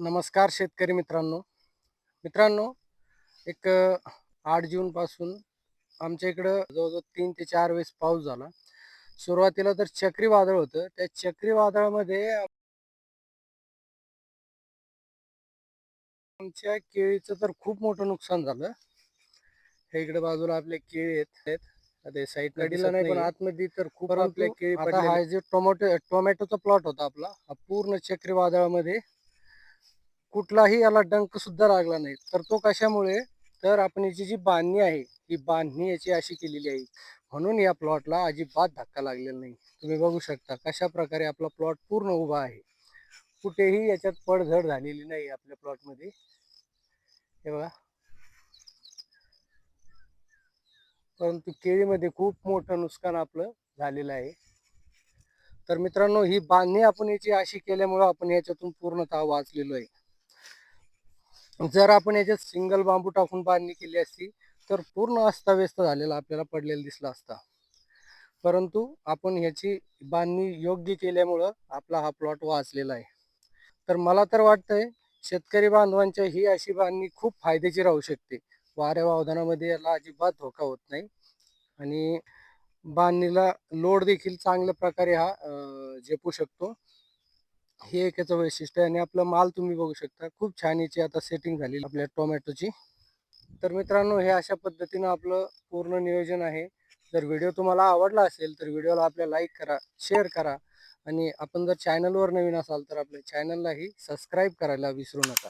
नमस्कार शेतकरी मित्रांनो. मित्रांनो एक आठ जून पासून आमच्या इकडं जवळजवळ तीन ते चार वेळेस पाऊस झाला. सुरुवातीला तर चक्रीवादळ होतं. त्या चक्रीवादळामध्ये आमच्या केळीचं तर खूप मोठं नुकसान झालं. हे इकडे बाजूला आपले केळी आहेत. आता साईड कडीला नाही पण आतमध्ये तर खूप आपल्या केळी हा जे टोमॅटो टोमॅटोचा प्लॉट होता आपला हा पूर्ण चक्रीवादळामध्ये कुठलाही याला डंक सुद्धा लागला नाही. तर तो कशामुळे? तर आपण याची जी बांधणी आहे ही बांधणी याची अशी केलेली आहे. म्हणून या प्लॉटला अजिबात धक्का लागलेला नाही. तुम्ही बघू शकता कशा प्रकारे आपला प्लॉट पूर्ण उभा आहे. कुठेही याच्यात पडझड झालेली नाही आपल्या प्लॉटमध्ये. हे बघा. परंतु केळीमध्ये खूप मोठं नुकसान आपलं झालेलं आहे. तर मित्रांनो ही बांधणी आपण याची अशी केल्यामुळं आपण याच्यातून पूर्णतः वाचलेलो आहे. जर आपण याच्यात सिंगल बांबू टाकून बांधणी केली असती तर पूर्ण अस्ताव्यस्त झालेला आपल्याला पडलेला दिसला असता. परंतु आपण ह्याची बांधणी योग्य केल्यामुळं आपला हा प्लॉट वाचलेला आहे. तर मला तर वाटतंय शेतकरी बांधवांच्या ही अशी बांधणी खूप फायद्याची राहू शकते. वाऱ्या वावधानामध्ये याला अजिबात धोका होत नाही. आणि बांधणीला लोड देखील चांगल्या प्रकारे हा झेपू शकतो. हे एक याचं वैशिष्ट्य आहे आणि आपला माल तुम्ही बघू शकता. खूप छान याची आता सेटिंग झाली आपल्या टोमॅटोची. तर मित्रांनो हे अशा पद्धतीनं आपलं पूर्ण नियोजन आहे. जर व्हिडिओ तुम्हाला आवडला असेल तर व्हिडिओला आपल्या लाईक करा शेअर करा. आणि आपण जर चॅनलवर नवीन असाल तर आपल्या चॅनललाही सबस्क्राईब करायला विसरू नका.